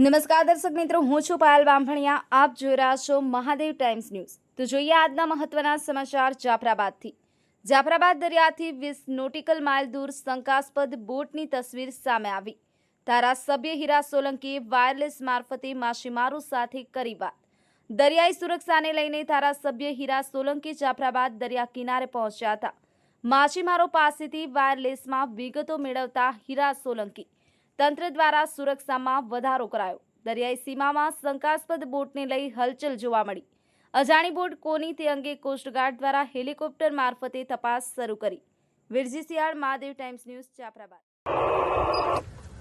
નમસ્કાર દર્શક મિત્રો, હું છું પાયલ વાંભણિયા. આપ જોઈ રહ્યા છો મહાદેવ ટાઈમ્સ ન્યૂઝ. તો જોઈએ આજના મહત્વના સમાચાર જાફરાબાદથી. જાફરાબાદ દરિયાથી વીસ નોટિકલ માઇલ દૂર શંકાસ્પદ બોટની તસવીર સામે આવી. ધારાસભ્ય હીરા સોલંકીએ વાયરલેસ મારફતે માછીમારો સાથે કરી વાત. દરિયાઈ સુરક્ષાને લઈને ધારાસભ્ય હીરા સોલંકી જાફરાબાદ દરિયા કિનારે પહોંચ્યા હતા. માછીમારો પાસેથી વાયરલેસમાં વિગતો મેળવતા હીરા સોલંકી તંત્ર દ્વારા સુરક્ષામાં વધારો કરાયો. દરિયાઈ સીમામાં શંકાસ્પદ બોટને લઈ હલચલ જોવા મળી. અજાણી બોટ કોની તે અંગે કોસ્ટગાર્ડ દ્વારા હેલિકોપ્ટર મારફતે તપાસ શરૂ કરી. Virji Siyal Mahadev Times News Jafrabad.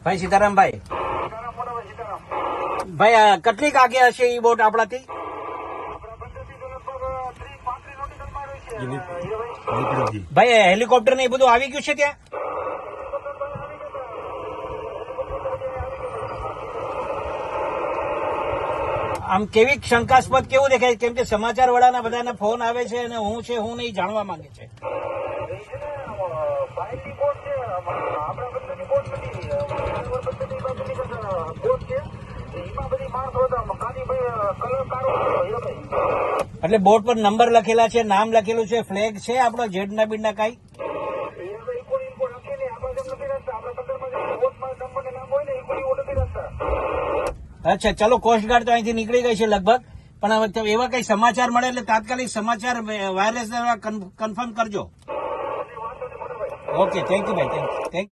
ભાઈ સીતારામભાઈ. ભાઈ આ કેટલીક આગે હશે એ બોટ આપણાથી? ભાઈ હેલિકોપ્ટર ને એ બધું આવી ગયું છે ત્યાં? આમ કેવી શંકાસ્પદ કેવું દેખાય? કેમ કે સમાચાર વડાના બધાને ફોન આવે છે અને હું છે, હું નહીં જાણવા માંગે છે. એટલે બોર્ડ પર નંબર લખેલા છે, નામ લખેલું છે, ફ્લેગ છે આપણો, જેડના બીડના કાંઈ? અચ્છા ચલો કોસ્ટગાર્ડ તો અહીંથી નીકળી ગઈ છે લગભગ. પણ હવે એવા કઈ સમાચાર મળે એટલે તાત્કાલિક સમાચાર વાયરલેસ દ્વારા કન્ફર્મ કરજો. ઓકે થેન્ક યુ ભાઈ. Thank you thank